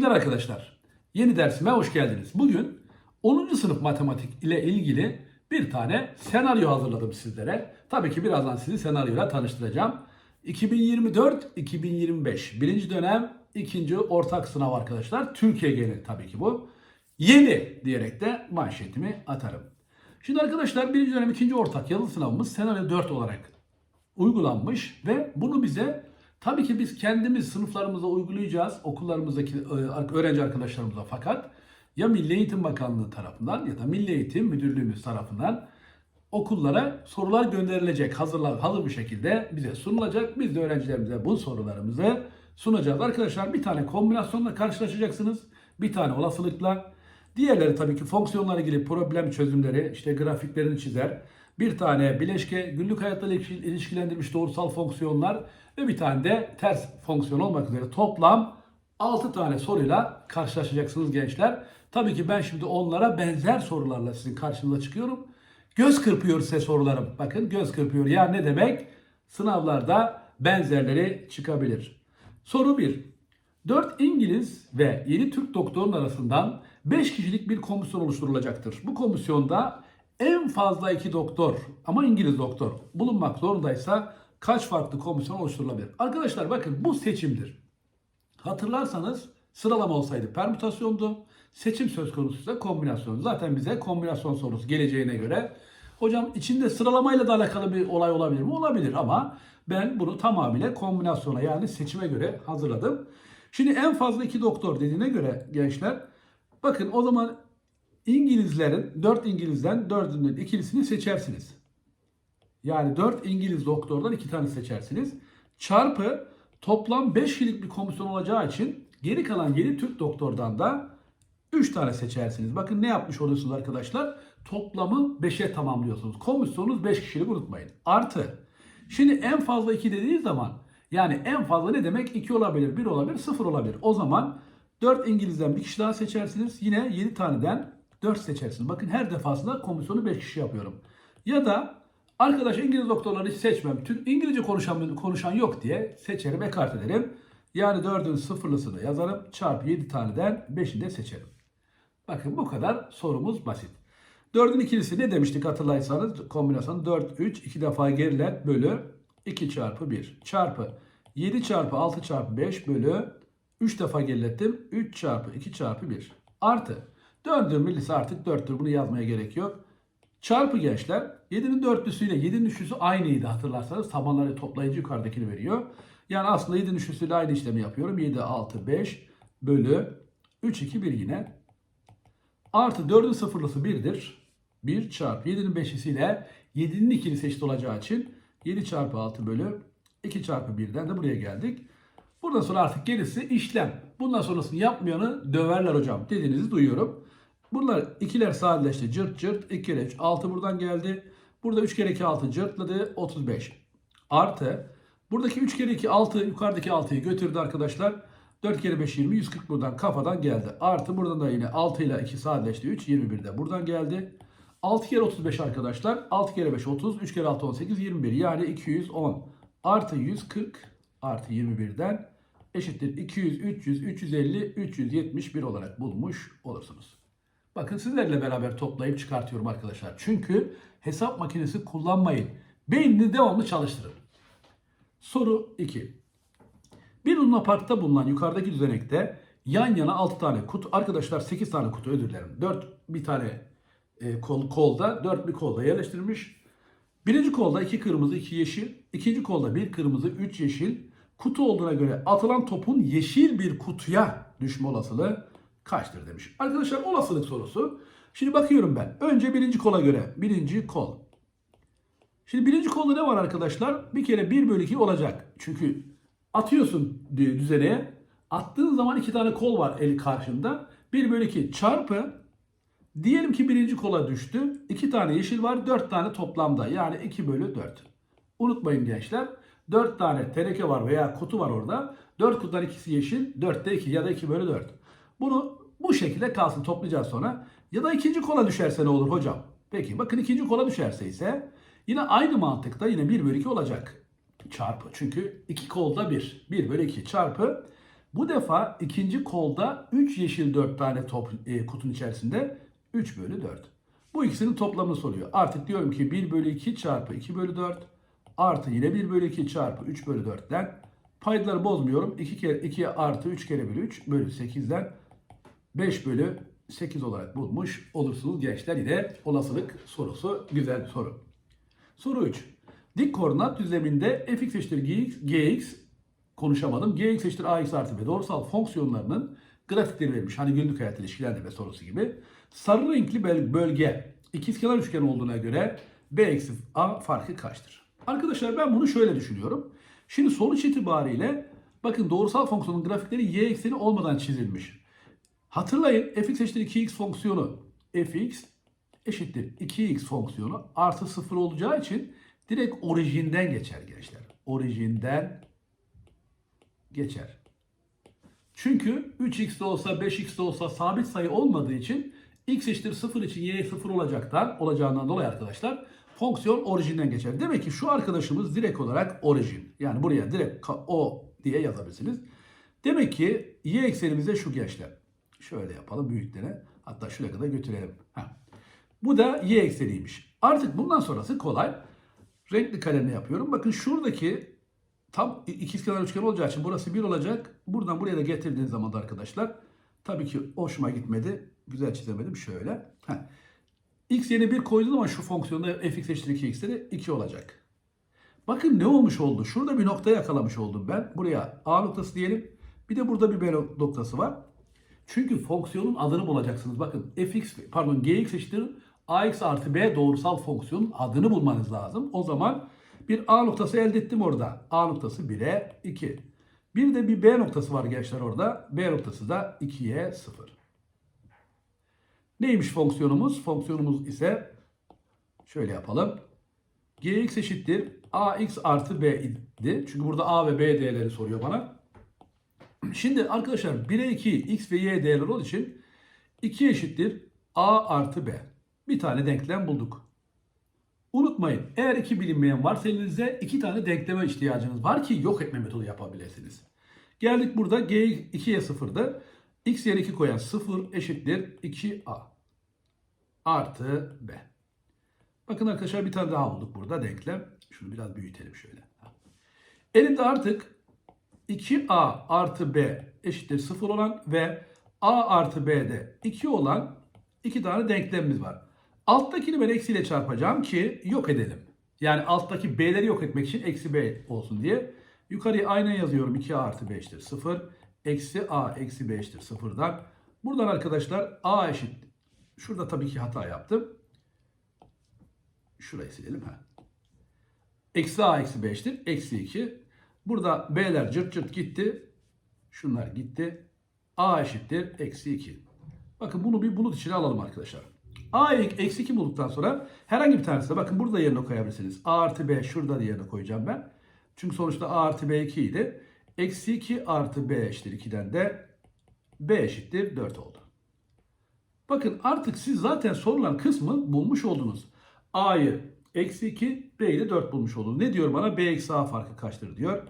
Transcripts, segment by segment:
Merhaba arkadaşlar. Yeni dersime hoş geldiniz. Bugün 10. sınıf matematik ile ilgili bir tane senaryo hazırladım sizlere. Tabii ki birazdan sizi senaryoyla tanıştıracağım. 2024-2025 birinci dönem ikinci ortak sınav arkadaşlar. Türkiye geneli tabii ki bu. Yeni diyerek de manşetimi atarım. Şimdi arkadaşlar birinci dönem ikinci ortak yazılı sınavımız senaryo 4 olarak uygulanmış ve bunu bize tabii ki biz kendimiz sınıflarımıza uygulayacağız okullarımızdaki e, öğrenci arkadaşlarımıza fakat ya Milli Eğitim Bakanlığı tarafından ya da Milli Eğitim Müdürlüğümüz tarafından okullara sorular gönderilecek hazırlar hazır bir şekilde bize sunulacak. Biz de öğrencilerimize bu sorularımızı sunacağız. Arkadaşlar bir tane kombinasyonla karşılaşacaksınız. Bir tane olasılıkla. Diğerleri tabii ki fonksiyonlarla ilgili problem çözümleri, işte grafiklerini çizer. Bir tane bileşke, günlük hayatla ilişki- ilişkilendirilmiş doğrusal fonksiyonlar ve bir tane de ters fonksiyon olmak üzere toplam 6 tane soruyla karşılaşacaksınız gençler. Tabii ki ben şimdi onlara benzer sorularla sizin karşınıza çıkıyorum. Göz kırpıyor size sorularım. Bakın göz kırpıyor. Ya ne demek? Sınavlarda benzerleri çıkabilir. Soru 1. 4 İngiliz ve 7 Türk doktorun arasından 5 kişilik bir komisyon oluşturulacaktır. Bu komisyonda en fazla 2 doktor ama İngiliz doktor bulunmak zorundaysa kaç farklı komisyon oluşturulabilir? Arkadaşlar bakın bu seçimdir. Hatırlarsanız sıralama olsaydı permütasyondu. Seçim söz konusuysa kombinasyon. Zaten bize kombinasyon sorusu geleceğine göre hocam içinde sıralamayla da alakalı bir olay olabilir mi? Olabilir ama ben bunu tamamıyla kombinasyona yani seçime göre hazırladım. Şimdi en fazla iki doktor dediğine göre gençler bakın o zaman İngilizlerin 4 İngilizden 4'ünün ikilisini seçersiniz. Yani 4 İngiliz doktordan 2 tane seçersiniz. Çarpı toplam 5 kişilik bir komisyon olacağı için geri kalan 7 Türk doktordan da 3 tane seçersiniz. Bakın ne yapmış oluyorsunuz arkadaşlar? Toplamı 5'e tamamlıyorsunuz. Komisyonunuz 5 kişilik unutmayın. Artı. Şimdi en fazla 2 dediği zaman yani en fazla ne demek? 2 olabilir, 1 olabilir, 0 olabilir. O zaman 4 İngiliz'den bir kişi daha seçersiniz. Yine 7 taneden 4 seçersiniz. Bakın her defasında komisyonu 5 kişi yapıyorum. Ya da arkadaş İngiliz doktorları hiç seçmem. Türk İngilizce konuşan, konuşan yok diye seçerim, ekart ederim. Yani 4'ün sıfırlısını yazarım. Çarpı 7 taneden 5'ini de seçerim. Bakın bu kadar sorumuz basit. 4'ün ikilisi ne demiştik hatırlayırsanız kombinasyonu 4, 3, 2 defa gerilet bölü 2 çarpı 1 çarpı 7 çarpı 6 çarpı 5 bölü 3 defa gerilettim 3 çarpı 2 çarpı 1 artı 4'ün birlisi artık 4'tür bunu yazmaya gerek yok. Çarpı gençler 7'nin dörtlüsüyle 7'nin üçlüsü aynıydı hatırlarsanız tabanları toplayıcı yukarıdakini veriyor. Yani aslında 7'nin üçlüsüyle aynı işlemi yapıyorum. 7, 6, 5 bölü 3, 2, 1 yine. Artı 4'ün sıfırlısı 1'dir. 1 çarpı 7'nin beşlisiyle 7'nin ikilisi eşit olacağı için 7 çarpı 6 bölü 2 çarpı 1'den de buraya geldik. Buradan sonra artık gerisi işlem. Bundan sonrasını yapmayanı döverler hocam dediğinizi duyuyorum. Bunlar ikiler sadeleşti. Cırt cırt 2 kere 3 6 buradan geldi. Burada 3 kere 2 6 cırtladı 35. Artı buradaki 3 kere 2 6 yukarıdaki 6'yı götürdü arkadaşlar. 4 kere 5 20 140 buradan kafadan geldi. Artı buradan da yine 6 ile 2 sadeleşti 3 21 de buradan geldi. 6 kere 35 arkadaşlar. 6 kere 5 30. 3 kere 6 18 21. Yani 210 artı 140 artı 21'den eşittir 200, 300, 350, 371 olarak bulmuş olursunuz. Bakın sizlerle beraber toplayıp çıkartıyorum arkadaşlar. Çünkü hesap makinesi kullanmayın. Beynini devamlı çalıştırın. Soru 2. Bir Luna Park'ta bulunan yukarıdaki düzenekte yan yana 6 tane kutu, arkadaşlar 8 tane kutu özür dilerim. 4 bir tane e, kol, kolda, 4 bir kolda yerleştirilmiş. Birinci kolda 2 kırmızı, 2 yeşil. ikinci kolda 1 kırmızı, 3 yeşil. Kutu olduğuna göre atılan topun yeşil bir kutuya düşme olasılığı kaçtır demiş. Arkadaşlar olasılık sorusu. Şimdi bakıyorum ben. Önce birinci kola göre. Birinci kol. Şimdi birinci kolda ne var arkadaşlar? Bir kere 1 bölü 2 olacak. Çünkü atıyorsun düzeneye. Attığın zaman iki tane kol var el karşında. 1 bölü 2 çarpı Diyelim ki birinci kola düştü. İki tane yeşil var. Dört tane toplamda. Yani 2 bölü 4. Unutmayın gençler. 4 tane teneke var veya kutu var orada. 4 kutudan ikisi yeşil. 4'te 2 ya da 2 bölü 4. Bunu bu şekilde kalsın toplayacağız sonra. Ya da ikinci kola düşerse ne olur hocam? Peki bakın ikinci kola düşerse ise yine aynı mantıkta yine 1 bölü 2 olacak. Çarpı. Çünkü iki kolda 1. 1 bölü 2 çarpı. Bu defa ikinci kolda 3 yeşil 4 tane top e, kutunun içerisinde 3 bölü 4. Bu ikisinin toplamını soruyor. Artık diyorum ki 1 bölü 2 çarpı 2 bölü 4 artı yine 1 bölü 2 çarpı 3 bölü 4'ten paydaları bozmuyorum. 2 kere 2 artı 3 kere bölü 3 bölü 8'den 5 bölü 8 olarak bulmuş olursunuz gençler. Yine olasılık sorusu güzel bir soru. Soru 3. Dik koordinat düzleminde fx eşittir gx, gx konuşamadım. gx eşittir ax artı b doğrusal fonksiyonlarının grafikleri verilmiş. Hani günlük hayat ilişkilendirme sorusu gibi. Sarı renkli böl- bölge ikizkenar üçgen olduğuna göre b eksi a farkı kaçtır? Arkadaşlar ben bunu şöyle düşünüyorum. Şimdi sonuç itibariyle bakın doğrusal fonksiyonun grafikleri y ekseni olmadan çizilmiş. Hatırlayın fx eşittir 2x fonksiyonu fx eşittir 2x fonksiyonu artı 0 olacağı için direkt orijinden geçer gençler. Orijinden geçer. Çünkü 3x de olsa 5x de olsa sabit sayı olmadığı için x eşittir 0 için y 0 olacaktan olacağından dolayı arkadaşlar fonksiyon orijinden geçer. Demek ki şu arkadaşımız direkt olarak orijin. Yani buraya direkt o diye yazabilirsiniz. Demek ki y eksenimize şu gençler. Şöyle yapalım büyüklere. Hatta şuraya kadar götürelim. Heh. Bu da y ekseniymiş. Artık bundan sonrası kolay. Renkli kalemle yapıyorum. Bakın şuradaki tam ikizkenar üçgen olacağı için burası 1 olacak. Buradan buraya da getirdiğiniz zaman da arkadaşlar tabii ki hoşuma gitmedi. Güzel çizemedim. Şöyle. Heh. X yerine 1 koyduğum zaman şu fonksiyonda fx eşittir 2x'de de 2 olacak. Bakın ne olmuş oldu? Şurada bir nokta yakalamış oldum ben. Buraya A noktası diyelim. Bir de burada bir B noktası var. Çünkü fonksiyonun adını bulacaksınız. Bakın fx pardon gx eşittir ax artı b doğrusal fonksiyonun adını bulmanız lazım. O zaman bir A noktası elde ettim orada. A noktası 1'e 2. Bir de bir B noktası var gençler orada. B noktası da 2'ye 0. Neymiş fonksiyonumuz? Fonksiyonumuz ise şöyle yapalım. gx eşittir ax artı b idi. Çünkü burada a ve b değerleri soruyor bana. Şimdi arkadaşlar 1'e 2 x ve y değerleri olduğu için 2 eşittir a artı b. Bir tane denklem bulduk. Unutmayın eğer iki bilinmeyen varsa elinizde iki tane denkleme ihtiyacınız var ki yok etme metodu yapabilirsiniz. Geldik burada g 2'ye 0'da x yerine 2 koyan 0 eşittir 2a artı b. Bakın arkadaşlar bir tane daha bulduk burada denklem. Şunu biraz büyütelim şöyle. Elimde artık 2a artı b eşittir 0 olan ve a artı b'de 2 olan iki tane denklemimiz var. Alttakini ben eksiyle çarpacağım ki yok edelim. Yani alttaki b'leri yok etmek için eksi b olsun diye. Yukarıya aynen yazıyorum 2a artı b eşittir 0. Eksi a eksi b eşittir 0'dan. Buradan arkadaşlar a eşit. Şurada tabii ki hata yaptım. Şurayı silelim. Ha. Eksi a eksi b eşittir. Eksi 2. Burada b'ler cırt cırt gitti. Şunlar gitti. a eşittir. Eksi 2. Bakın bunu bir bulut içine alalım arkadaşlar. a eksi 2 bulduktan sonra herhangi bir tanesine bakın burada yerine koyabilirsiniz. a artı b şurada yerine koyacağım ben. Çünkü sonuçta a artı b 2 idi. Eksi 2 artı b eşittir 2'den de b eşittir 4 oldu. Bakın artık siz zaten sorulan kısmı bulmuş oldunuz. A'yı eksi 2, B'yi de 4 bulmuş oldunuz. Ne diyor bana? B eksi A farkı kaçtır diyor.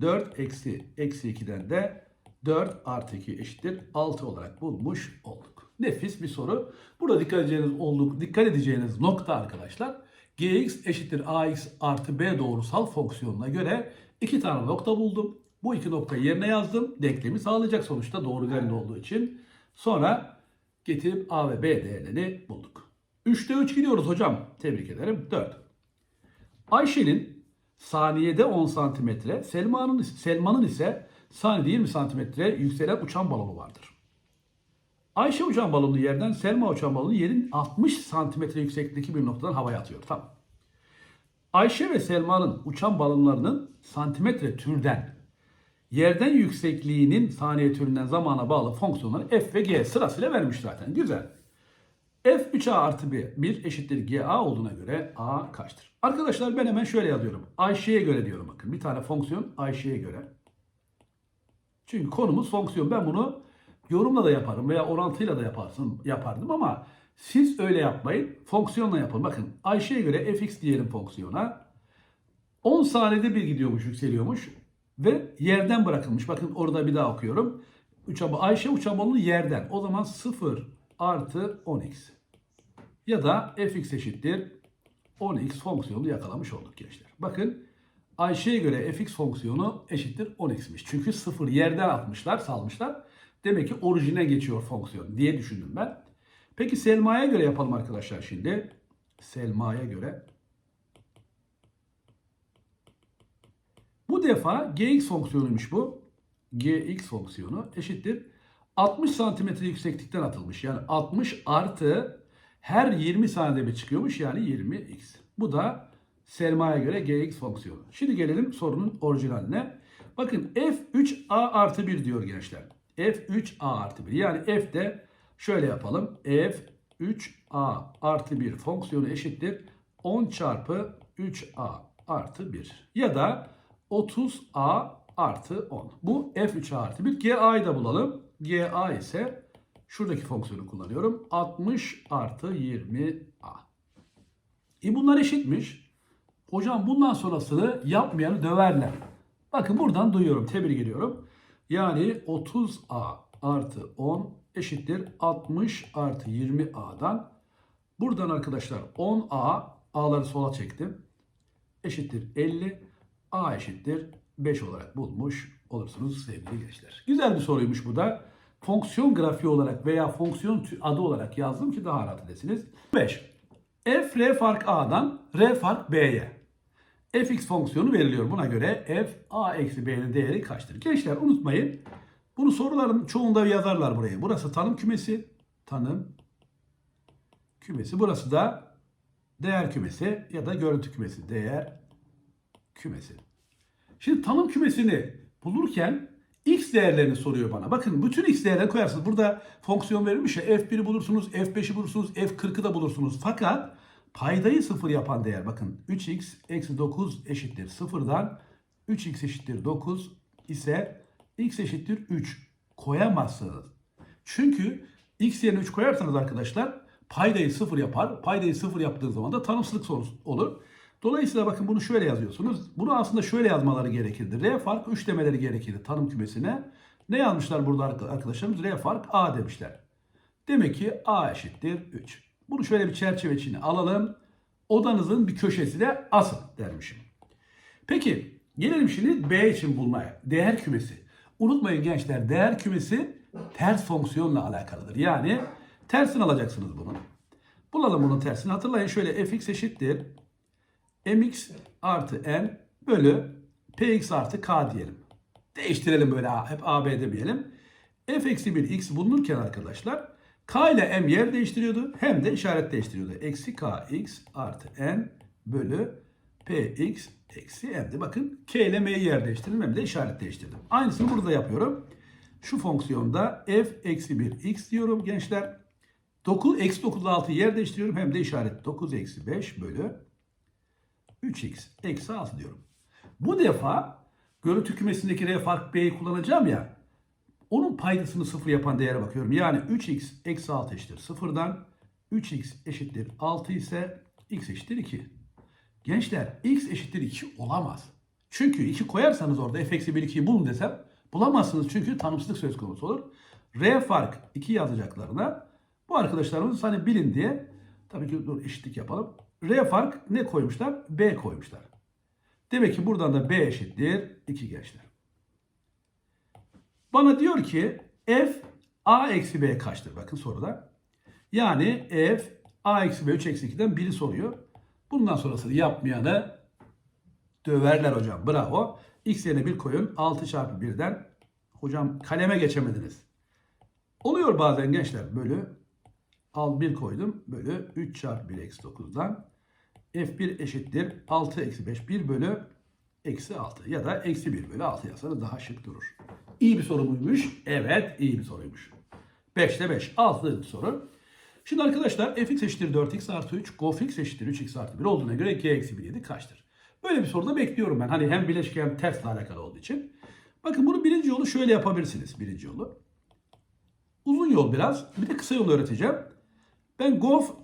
4 eksi eksi 2'den de 4 artı 2 eşittir 6 olarak bulmuş olduk. Nefis bir soru. Burada dikkat edeceğiniz olduk, dikkat edeceğiniz nokta arkadaşlar. Gx eşittir ax artı b doğrusal fonksiyonuna göre iki tane nokta buldum. Bu iki noktayı yerine yazdım. Denklemi sağlayacak sonuçta doğru üzerinde olduğu için. Sonra getirip a ve b değerlerini bulduk. 3'te 3 gidiyoruz hocam. Tebrik ederim. 4. Ayşe'nin saniyede 10 santimetre, Selma'nın Selma'nın ise saniyede 20 santimetre yükselen uçan balonu vardır. Ayşe uçan balonu yerden, Selma uçan balonu yerin 60 santimetre yükseklikteki bir noktadan havaya atıyor. Tamam. Ayşe ve Selma'nın uçan balonlarının santimetre türden yerden yüksekliğinin saniye türünden zamana bağlı fonksiyonları f ve g sırasıyla vermiş zaten. Güzel. F 3a artı 1, 1 eşittir ga olduğuna göre a kaçtır? Arkadaşlar ben hemen şöyle yazıyorum. Ayşe'ye göre diyorum bakın. Bir tane fonksiyon Ayşe'ye göre. Çünkü konumuz fonksiyon. Ben bunu yorumla da yaparım veya orantıyla da yaparsın, yapardım ama siz öyle yapmayın. Fonksiyonla yapın. Bakın Ayşe'ye göre fx diyelim fonksiyona. 10 saniyede bir gidiyormuş, yükseliyormuş. ve yerden bırakılmış. Bakın orada bir daha okuyorum. Uçabo, Ayşe Uçaboğlu yerden. O zaman 0 artı 10x. Ya da fx eşittir 10x fonksiyonunu yakalamış olduk gençler. Bakın Ayşe'ye göre fx fonksiyonu eşittir 10x'miş. Çünkü 0 yerden atmışlar, salmışlar. Demek ki orijine geçiyor fonksiyon diye düşündüm ben. Peki Selma'ya göre yapalım arkadaşlar şimdi. Selma'ya göre. Bu defa gx fonksiyonuymuş bu. gx fonksiyonu eşittir. 60 santimetre yükseklikten atılmış. Yani 60 artı her 20 saniyede bir çıkıyormuş yani 20x. Bu da Selma'ya göre gx fonksiyonu. Şimdi gelelim sorunun orijinaline. Bakın f3a artı 1 diyor gençler. f3a artı 1 yani f de şöyle yapalım. f3a artı 1 fonksiyonu eşittir. 10 çarpı 3a artı 1 ya da 30a artı 10. Bu f3a artı 1. ga'yı da bulalım. ga ise şuradaki fonksiyonu kullanıyorum. 60 artı 20a. E bunlar eşitmiş. Hocam bundan sonrasını yapmayanı döverler. Bakın buradan duyuyorum. Tebrik ediyorum. Yani 30a artı 10 eşittir 60 artı 20a'dan. Buradan arkadaşlar 10a a'ları sola çektim. Eşittir 50. a eşittir 5 olarak bulmuş olursunuz sevgili gençler. Güzel bir soruymuş bu da. Fonksiyon grafiği olarak veya fonksiyon adı olarak yazdım ki daha rahat edesiniz. 5. f r fark a'dan r fark b'ye. fx fonksiyonu veriliyor. Buna göre f a eksi b'nin değeri kaçtır? Gençler unutmayın. Bunu soruların çoğunda yazarlar buraya. Burası tanım kümesi. Tanım kümesi. Burası da değer kümesi ya da görüntü kümesi. Değer kümesi. Şimdi tanım kümesini bulurken x değerlerini soruyor bana. Bakın bütün x değerlerini koyarsınız. Burada fonksiyon verilmiş ya f1'i bulursunuz, f5'i bulursunuz, f40'ı da bulursunuz. Fakat paydayı sıfır yapan değer bakın 3x eksi 9 eşittir sıfırdan 3x eşittir 9 ise x eşittir 3 koyamazsınız. Çünkü x yerine 3 koyarsanız arkadaşlar paydayı sıfır yapar. Paydayı sıfır yaptığınız zaman da tanımsızlık sorusu olur. Dolayısıyla bakın bunu şöyle yazıyorsunuz. Bunu aslında şöyle yazmaları gerekirdi. R fark 3 demeleri gerekirdi tanım kümesine. Ne yazmışlar burada arkadaşlarımız? R fark A demişler. Demek ki A eşittir 3. Bunu şöyle bir çerçeve içine alalım. Odanızın bir köşesine asın dermişim. Peki gelelim şimdi B için bulmaya. Değer kümesi. Unutmayın gençler değer kümesi ters fonksiyonla alakalıdır. Yani tersini alacaksınız bunun. Bulalım bunun tersini. Hatırlayın şöyle fx eşittir. Mx artı n bölü px artı k diyelim. Değiştirelim böyle hep AB demeyelim. f eksi 1 x bulunurken arkadaşlar k ile m yer değiştiriyordu hem de işaret değiştiriyordu. Eksi kx artı n bölü px eksi m'di. Bakın k ile m'yi yer değiştirdim hem de işaret değiştirdim. Aynısını burada yapıyorum. Şu fonksiyonda f eksi 1 x diyorum gençler. 9 eksi 9 ile 6 yer değiştiriyorum hem de işaret 9 eksi 5 bölü 3x eksi 6 diyorum. Bu defa görüntü kümesindeki r fark b'yi kullanacağım ya. Onun paydasını sıfır yapan değere bakıyorum. Yani 3x eksi 6 eşittir sıfırdan 3x eşittir 6 ise x eşittir 2. Gençler x eşittir 2 olamaz. Çünkü 2 koyarsanız orada f eksi 1 2'yi bulun desem bulamazsınız çünkü tanımsızlık söz konusu olur. R fark 2 yazacaklarına bu arkadaşlarımız hani bilin diye tabii ki dur eşitlik yapalım. R fark ne koymuşlar? B koymuşlar. Demek ki buradan da B eşittir 2 gençler. Bana diyor ki f a eksi b kaçtır? Bakın soruda. Yani f a eksi b 3 eksi 2'den biri soruyor. Bundan sonrasını yapmayanı döverler hocam. Bravo. X yerine 1 koyun. 6 çarpı 1'den hocam kaleme geçemediniz. Oluyor bazen gençler bölü al 1 koydum. Bölü 3 çarpı 1 eksi 9'dan f1 eşittir 6 eksi 5 1 bölü eksi 6 ya da eksi 1 bölü 6 yazsanız daha şık durur. İyi bir soru muymuş? Evet iyi bir soruymuş. 5'te 5. 6 soru. Şimdi arkadaşlar fx eşittir 4x artı 3, gofx eşittir 3x artı 1 olduğuna göre g eksi 1 7 kaçtır? Böyle bir soruda bekliyorum ben. Hani hem bileşik hem tersle alakalı olduğu için. Bakın bunu birinci yolu şöyle yapabilirsiniz. Birinci yolu. Uzun yol biraz. Bir de kısa yol öğreteceğim. Ben gof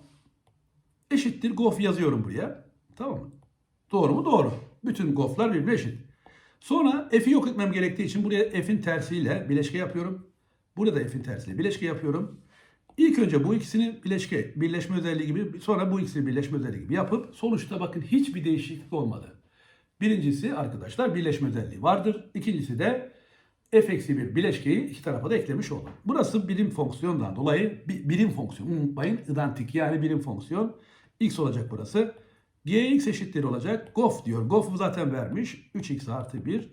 eşittir gof yazıyorum buraya. Tamam mı? Doğru mu? Doğru. Bütün goflar birbirine eşit. Sonra f'i yok etmem gerektiği için buraya f'in tersiyle bileşke yapıyorum. Burada f'in tersiyle bileşke yapıyorum. İlk önce bu ikisini bileşke, birleşme özelliği gibi sonra bu ikisini birleşme özelliği gibi yapıp sonuçta bakın hiçbir değişiklik olmadı. Birincisi arkadaşlar birleşme özelliği vardır. İkincisi de f eksi bir bileşkeyi iki tarafa da eklemiş oldum. Burası birim fonksiyondan dolayı bi- birim fonksiyon. Unutmayın identik yani birim fonksiyon. x olacak burası. gx eşittir olacak. Gof diyor. Gof'u zaten vermiş. 3x artı 1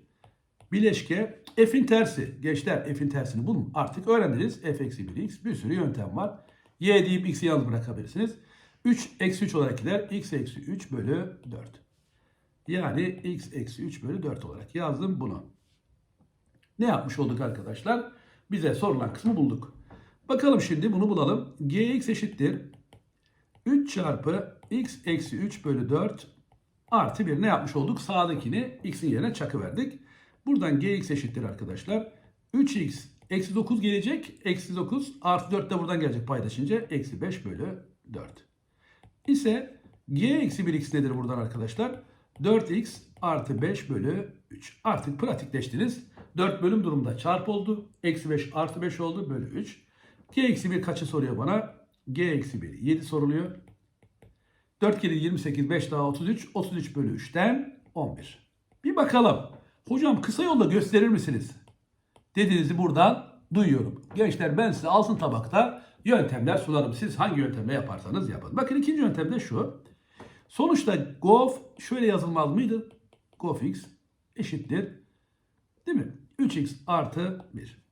bileşke f'in tersi. Gençler f'in tersini bulun. Artık öğrendiniz. f eksi 1x bir sürü yöntem var. y deyip x'i yalnız bırakabilirsiniz. 3 eksi 3 olarak gider. x eksi 3 bölü 4. Yani x eksi 3 bölü 4 olarak yazdım bunu. Ne yapmış olduk arkadaşlar? Bize sorulan kısmı bulduk. Bakalım şimdi bunu bulalım. gx eşittir. 3 çarpı x eksi 3 bölü 4 artı 1 ne yapmış olduk? Sağdakini x'in yerine çakıverdik. Buradan gx eşittir arkadaşlar. 3x eksi 9 gelecek. Eksi 9 artı 4 de buradan gelecek paydaşınca. Eksi 5 bölü 4. İse g eksi 1x nedir buradan arkadaşlar? 4x artı 5 bölü 3. Artık pratikleştiniz. 4 bölüm durumda çarp oldu. Eksi 5 artı 5 oldu bölü 3. G eksi 1 kaçı soruyor bana? G eksi 1 7 soruluyor. 4 kere 28 5 daha 33. 33 bölü 3'ten 11. Bir bakalım. Hocam kısa yolda gösterir misiniz? Dediğinizi buradan duyuyorum. Gençler ben size altın tabakta yöntemler sunarım. Siz hangi yöntemle yaparsanız yapın. Bakın ikinci yöntem de şu. Sonuçta gof şöyle yazılmaz mıydı? Gof x eşittir. Değil mi? 3x artı 1.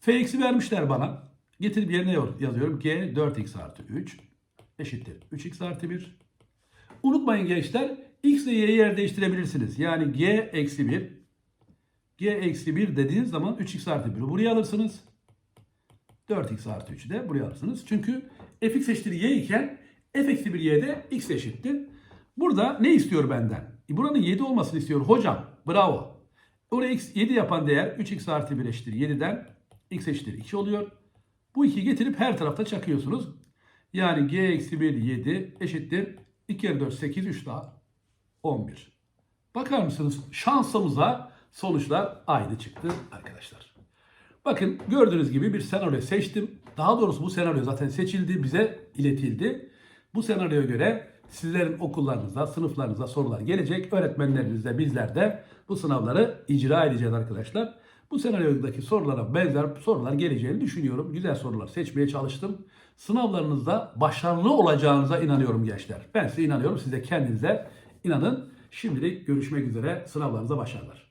Fx'i vermişler bana. Getirip yerine yazıyorum. G 4x artı 3 eşittir. 3x artı 1. Unutmayın gençler. X ile y'yi yer değiştirebilirsiniz. Yani g eksi 1. G eksi 1 dediğiniz zaman 3x artı 1'i buraya alırsınız. 4x artı 3'ü de buraya alırsınız. Çünkü fx eşittir y iken f eksi 1 y'de x eşittir. Burada ne istiyor benden? E, buranın 7 olmasını istiyor. Hocam bravo. Oraya x 7 yapan değer 3x artı 1 eşittir 7'den x eşittir 2 oluyor. Bu 2'yi getirip her tarafta çakıyorsunuz. Yani g eksi 1 7 eşittir. 2 kere 4 8 3 daha 11. Bakar mısınız şansımıza sonuçlar aynı çıktı arkadaşlar. Bakın gördüğünüz gibi bir senaryo seçtim. Daha doğrusu bu senaryo zaten seçildi, bize iletildi. Bu senaryoya göre sizlerin okullarınızda, sınıflarınızda sorular gelecek. Öğretmenlerinizle bizler de bu sınavları icra edeceğiz arkadaşlar. Bu senaryodaki sorulara benzer sorular geleceğini düşünüyorum. Güzel sorular seçmeye çalıştım. Sınavlarınızda başarılı olacağınıza inanıyorum gençler. Ben size inanıyorum. Siz de kendinize inanın. Şimdilik görüşmek üzere. Sınavlarınıza başarılar.